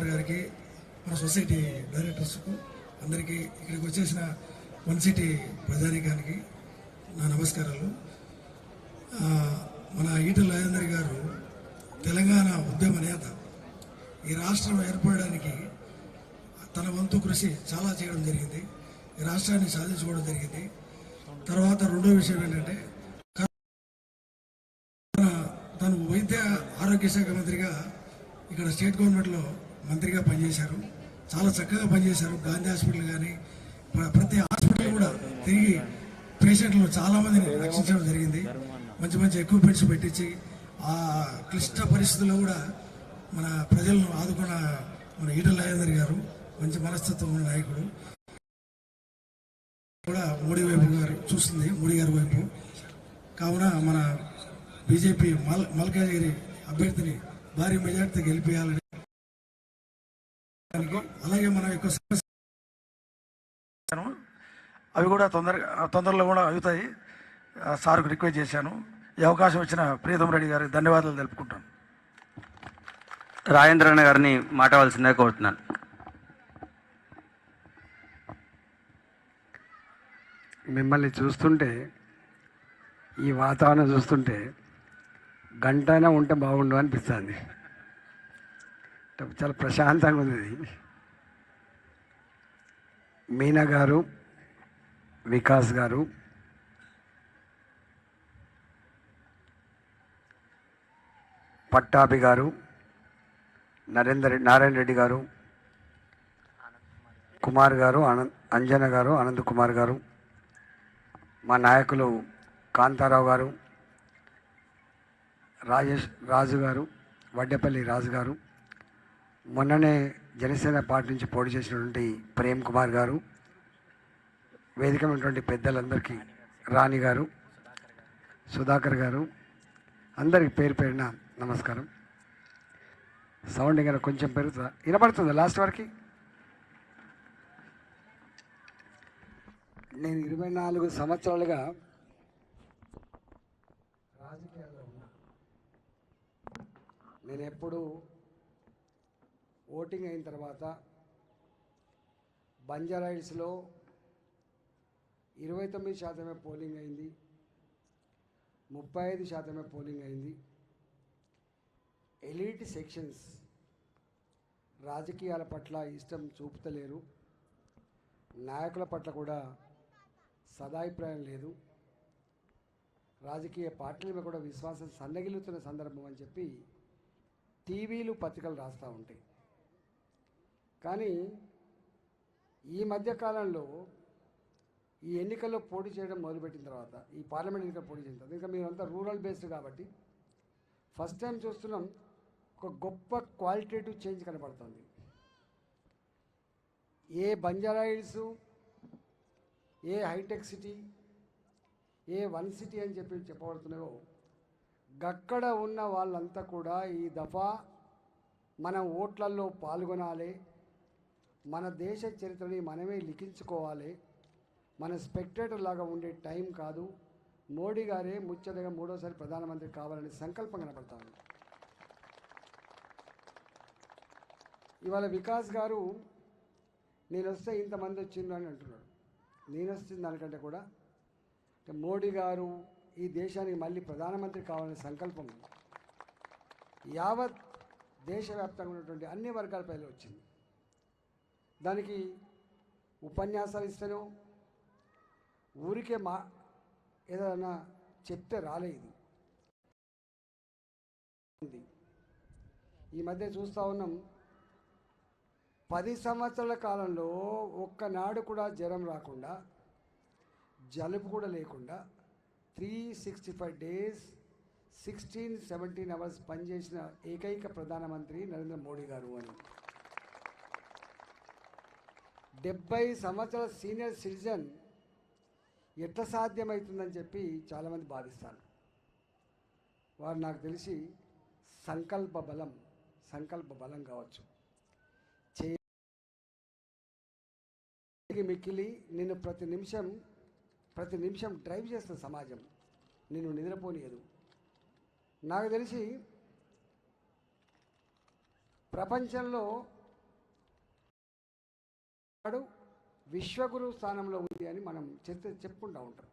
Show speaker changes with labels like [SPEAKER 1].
[SPEAKER 1] కుమార్ గారికి మన సొసైటీ డైరెక్టర్స్కు అందరికీ ఇక్కడికి వచ్చేసిన వన్ సిటీ ప్రజానీకానికి నా నమస్కారాలు. మన ఈటల రాజేందర్ గారు తెలంగాణ ఉద్యమ నేత. ఈ రాష్ట్రం ఏర్పడడానికి తన వంతు కృషి చాలా చేయడం జరిగింది. ఈ రాష్ట్రాన్ని సాధించుకోవడం జరిగింది. తర్వాత రెండో విషయం ఏంటంటే తన- తను వైద్య ఆరోగ్య శాఖ మంత్రిగా ఇక్కడ స్టేట్ గవర్నమెంట్లో మంత్రిగా పనిచేశారు. చాలా చక్కగా పనిచేశారు. గాంధీ హాస్పిటల్ కానీ ప్రతి హాస్పిటల్ కూడా తిరిగి పేషెంట్లు చాలామందిని రక్షించడం జరిగింది. మంచి మంచి ఎక్విప్మెంట్స్ పెట్టించి ఆ క్లిష్ట పరిస్థితుల్లో కూడా మన ప్రజలను ఆదుకున్న మన ఈటల రాజేందర్ గారు మంచి మనస్తత్వం ఉన్న నాయకుడు. కూడా మోడీ వైపు గారు చూస్తుంది మోడీ గారి వైపు. కావున మన బీజేపీ మల్ మల్కాజిగిరి అభ్యర్థిని భారీ మెజార్టీతో గెలిపేయాలని అలాగే మన యొక్క అవి కూడా తొందరగా తొందరలో కూడా అవుతాయి. ఆ, సార్కు రిక్వెస్ట్ చేశాను. ఈ అవకాశం ఇచ్చిన ప్రీతం రెడ్డి గారికి ధన్యవాదాలు తెలుపుకుంటాను.
[SPEAKER 2] రాజేంద్రన్న గారిని మాట్లాడాల్సిందే కోరుతున్నాను.
[SPEAKER 3] మిమ్మల్ని చూస్తుంటే ఈ వాతావరణం చూస్తుంటే గంటైనా ఉంటే బాగుండు అనిపిస్తుంది. చాలా ప్రశాంతంగా ఉంది మీనా గారు వికాస్ గారు పట్టాభి గారు నరేందర్ నారాయణ రెడ్డి గారు కుమార్ గారు ఆనంద్ అంజన గారు ఆనంద్ కుమార్ గారు మా నాయకులు కాంతారావు గారు రాజేష్ రాజు గారు వడ్డేపల్లి రాజు గారు మొన్ననే జనసేన పార్టీ నుంచి పోటీ చేసినటువంటి ప్రేమ్ కుమార్ గారు వేదిక ఉన్నటువంటి పెద్దలందరికీ రాణి గారు సుధాకర్ గారు అందరికి పేరు పేరిన నమస్కారం. సౌండ్ ఇంకా కొంచెం పెరుగుతుందా? వినపడుతుందా లాస్ట్ వరకు? నేను ఇరవై నాలుగు సంవత్సరాలుగా రాజకీయాల్లో ఉన్నా. నేను ఎప్పుడు ఓటింగ్ అయిన తర్వాత బంజారాయిల్స్లో ఇరవై తొమ్మిది శాతమే పోలింగ్ అయింది ముప్పై ఐదు శాతమే పోలింగ్ అయింది. ఎలీట్ సెక్షన్స్ రాజకీయాల పట్ల ఇష్టం చూపుతలేరు. నాయకుల పట్ల కూడా సదాభిప్రాయం లేదు. రాజకీయ పార్టీల మీద కూడా విశ్వాసం సన్నగిలుతున్న సందర్భం అని చెప్పి టీవీలు పత్రికలు రాస్తూ ఉంటాయి. కానీ ఈ మధ్యకాలంలో ఈ ఎన్నికల్లో పోటీ చేయడం మొదలుపెట్టిన తర్వాత ఈ పార్లమెంట్ ఎన్నికలు పోటీ చేసిన తర్వాత ఇంకా మీరంతా రూరల్ బేస్డ్ కాబట్టి ఫస్ట్ టైం చూస్తున్నాం ఒక గొప్ప క్వాలిటేటివ్ చేంజ్ కనబడుతుంది. ఏ బంజారా హిల్స్ ఏ హైటెక్ సిటీ ఏ వన్ సిటీ అని చెప్పి చెప్పబడుతున్నాయో గక్కడ ఉన్న వాళ్ళంతా కూడా ఈ దఫా మన ఓట్లల్లో పాల్గొనాలి మన దేశ చరిత్రని మనమే లిఖించుకోవాలి. మన స్పెక్టేటర్ లాగా ఉండే టైం కాదు. మోడీ గారే ముచ్చటగా మూడోసారి ప్రధానమంత్రి కావాలనే సంకల్పం కనపడతా ఉంది ఇవాళ వికాస్ గారు నేను వస్తే ఇంతమంది వచ్చిండ్రు అని అంటున్నాడు. నేను వస్తుంది దానికంటే కూడా? మోడీ గారు ఈ దేశానికి మళ్ళీ ప్రధానమంత్రి కావాలనే సంకల్పం యావత్ దేశవ్యాప్తంగా ఉన్నటువంటి అన్ని వర్గాల పైన వచ్చింది. దానికి ఉపన్యాసాలు ఇస్తేనో ఊరికే మా ఏదైనా చెప్తే రాలేదు. ఈ మధ్య చూస్తూ ఉన్నాం పది సంవత్సరాల కాలంలో ఒక్కనాడు కూడా జ్వరం రాకుండా జలుబు కూడా లేకుండా three sixty five days sixteen seventeen hours పనిచేసిన ఏకైక ప్రధానమంత్రి నరేంద్ర మోడీ గారు అని. డెబ్బై సంవత్సరాల సీనియర్ సిటిజన్ ఎట్లా సాధ్యమవుతుందని చెప్పి చాలామంది భావిస్తారు వారు నాకు తెలిసి సంకల్ప బలం సంకల్ప బలం కావచ్చు. చేయి మిక్కిలి నిన్ను ప్రతి నిమిషం ప్రతి నిమిషం డ్రైవ్ చేస్తున్న సమాజం. నిన్ను నిద్రపోనియదు. నాకు తెలిసి ప్రపంచంలో నాడు విశ్వగురు స్థానంలో ఉంది అని మనం చర్చ చెప్పుకుంటూ ఉంటాం.